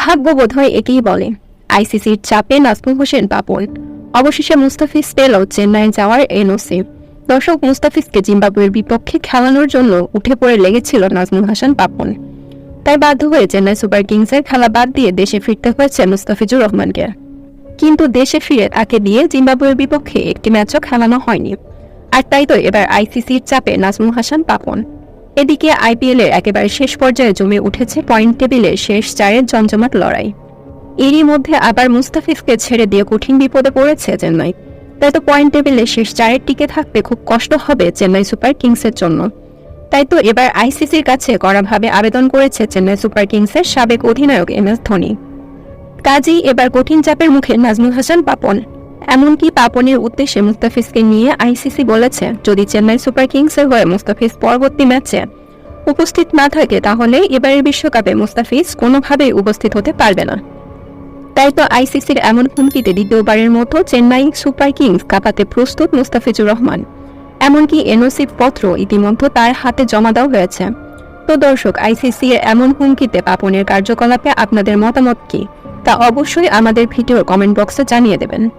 ভাগ্য বোধহয় একেই বলে। আইসিসির চাপে নাজমুল হোসেন পাপন অবশেষে মুস্তাফিজ পেল চেন্নাই যাওয়ার এনওসি। দর্শক মুস্তাফিজকে জিম্বাবুয়ের বিপক্ষে খেলানোর জন্য উঠে পড়ে লেগেছিল নাজমুল হাসান পাপন তাই বাধ্য হয়ে চেন্নাই সুপার কিংসের খেলা বাদ দিয়ে দেশে ফিরতে হয়েছে মুস্তাফিজুর রহমানকে। কিন্তু দেশে ফিরে তাকে দিয়ে জিম্বাবুয়ের বিপক্ষে একটি ম্যাচও খেলানো হয়নি। আর তাই তো এবার আইসিসির চাপে নাজমুল হাসান পাপন এদিকে আইপিএল এর একেবারে শেষ পর্যায়ে জমে উঠেছে পয়েন্ট টেবিলের শেষ চারের জমজমাট লড়াই। এরই মধ্যে আবার মুস্তাফিজকে ছেড়ে দিয়ে কঠিন বিপদে পড়েছে চেন্নাই। তাই তো পয়েন্ট টেবিলে শেষ চারের টিকে থাকতে খুব কষ্ট হবে চেন্নাই সুপার কিংসের জন্য। তাই তো এবার আইসিসির কাছে কড়াভাবে আবেদন করেছে চেন্নাই সুপার কিংসের সাবেক অধিনায়ক এম এস ধোনি। কাজেই এবার কঠিন চাপের মুখে নাজমুল হাসান পাপন। এমনকি পাপনের উদ্দেশ্যে মুস্তাফিজকে নিয়ে আইসিসি বলেছে, যদি চেন্নাই সুপার কিংসের হয়ে মুস্তাফিজ পরবর্তী ম্যাচে উপস্থিত না থাকে, তাহলে এবারের বিশ্বকাপে মুস্তাফিজ কোনোভাবেই উপস্থিত হতে পারবে না। তাই তো আইসিসির এমন হুমকিতে দ্বিতীয়বারের মতো চেন্নাই সুপার কিংস কাঁপাতে প্রস্তুত মুস্তাফিজুর রহমান। এমনকি এনওসি পত্র ইতিমধ্যে তার হাতে জমা দেওয়া হয়েছে। তো দর্শক আইসিসি এর এমন হুমকিতে পাপনের কার্যকলাপে আপনাদের মতামত কি? তা অবশ্যই আমাদের ভিডিওর কমেন্ট বক্সে জানিয়ে দেবেন।